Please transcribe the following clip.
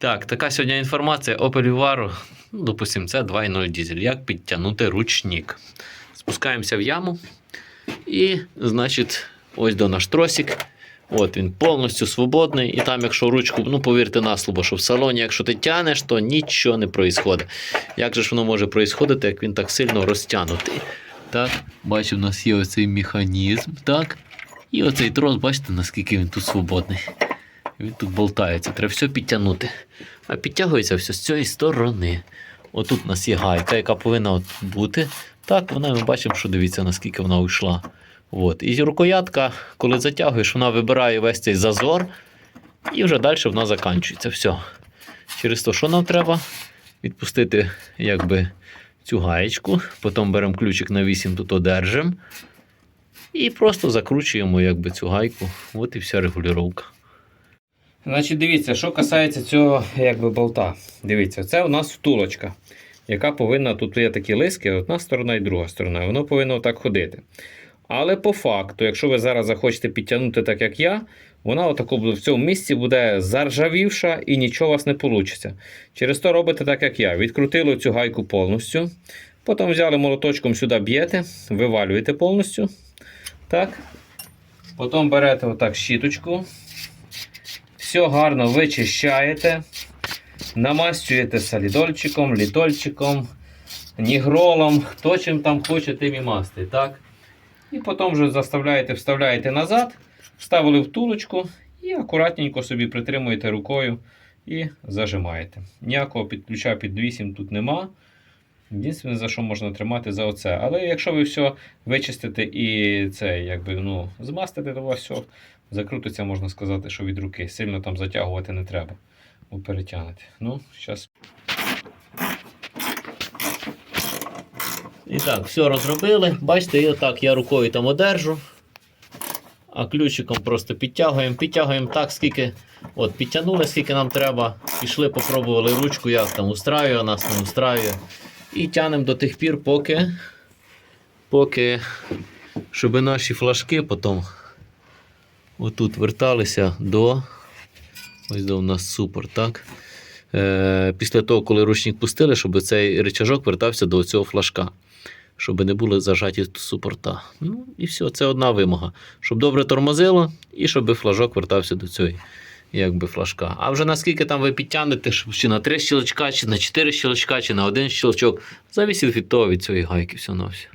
Так, така сьогодні інформація Opel Vivaro. Ну, допустимо, це 2.0 дизель. Як підтягнути ручник? Спускаємося в яму. І, значить, ось до наш тросик. От він повністю свободний. І там, якщо ручку, ну повірте на слово, що в салоні, якщо ти тянеш, то нічого не відбувається. Як же ж воно може відбуватися, як він так сильно розтягнутий? Так, бачу, в нас є оцей механізм. Так. І оцей трос, бачите, наскільки він тут свободний. Він тут болтається, треба все підтягнути. А підтягується все з цієї сторони. Отут у нас є гайка, яка повинна от бути. Так, вона ми бачимо, що дивіться, наскільки вона йшла. От. І рукоятка, коли затягуєш, вона вибирає весь цей зазор, і вже далі вона закінчується. Все. Через те, що нам треба? Відпустити якби, цю гаєчку, потім беремо ключик на 8, тут одержимо. І просто закручуємо якби, цю гайку. От і вся регулювання. Значить, дивіться, що касається цього якби болта. Дивіться, це у нас втулочка, яка повинна, тут є такі лиски, одна сторона і друга сторона. Воно повинно так ходити. Але по факту, якщо ви зараз захочете підтягнути так, як я, вона отако буде в цьому місці буде заржавівша і нічого у вас не вийде. Через то робите так, як я. Відкрутили цю гайку повністю. Потім взяли молоточком сюди б'єте, вивалюєте повністю. Так. Потім берете отак щіточку. Все гарно вичищаєте, намастюєте солідольчиком, літольчиком, нігролом, хто чим там хоче, тим і масти. Так? І потім вже заставляєте, вставляєте назад, вставили втулочку і акуратненько собі притримуєте рукою і зажимаєте. Ніякого підключа під 8 тут нема. Єдине, за що можна тримати за оце. Але якщо ви все вичистите і це якби ну, змастите, то у вас все закрутиться, можна сказати, що від руки. Сильно там затягувати не треба. Бо перетягнете. Ну, зараз. І так, все розробили. Бачите, і отак я рукою там одержу. А ключиком просто підтягуємо. Підтягуємо так, скільки. От, підтягнули, скільки нам треба. Пішли, попробували ручку, як там устраює, нас не устраює. І тягнемо до тих пір, поки, поки щоб наші флажки потім отут верталися до. Ось до нас супер, так? Е, після того, коли ручник пустили, щоб цей рычажок вертався до цього флажка, щоб не були зажаті супорта. Ну і все, це одна вимога. Щоб добре тормозило і щоб флажок вертався до цієї якби, флажка. А вже наскільки там ви підтягнете, чи на три щелчка, чи на чотири щелчка, чи на один щелчок, зависить від того, від цієї гайки все на все.